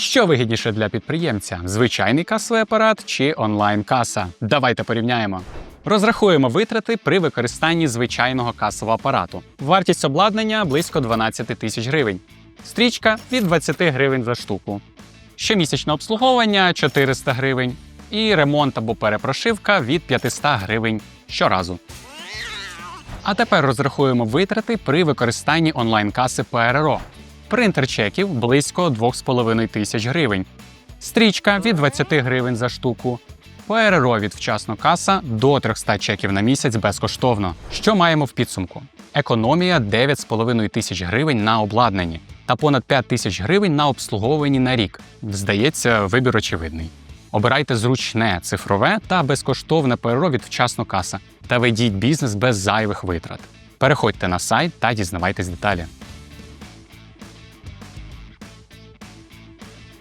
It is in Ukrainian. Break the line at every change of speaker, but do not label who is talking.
Що вигідніше для підприємця: звичайний касовий апарат чи онлайн-каса? Давайте порівняємо. Розрахуємо витрати при використанні звичайного касового апарату. Вартість обладнання близько 12 тисяч гривень. Стрічка від 20 гривень за штуку. Щомісячне обслуговування 400 гривень. І ремонт або перепрошивка від 500 гривень щоразу. А тепер розрахуємо витрати при використанні онлайн-каси ПРРО. Принтер чеків близько 2,5 тисяч гривень. Стрічка від 20 гривень за штуку. ПРРО від вчасно каса до 300 чеків на місяць безкоштовно. Що маємо в підсумку? Економія 9,5 тисяч гривень на обладнанні та понад 5 тисяч гривень на обслуговуванні на рік. Здається, вибір очевидний. Обирайте зручне, цифрове та безкоштовне ПРО від вчасно каса та ведіть бізнес без зайвих витрат. Переходьте на сайт та дізнавайтесь деталі.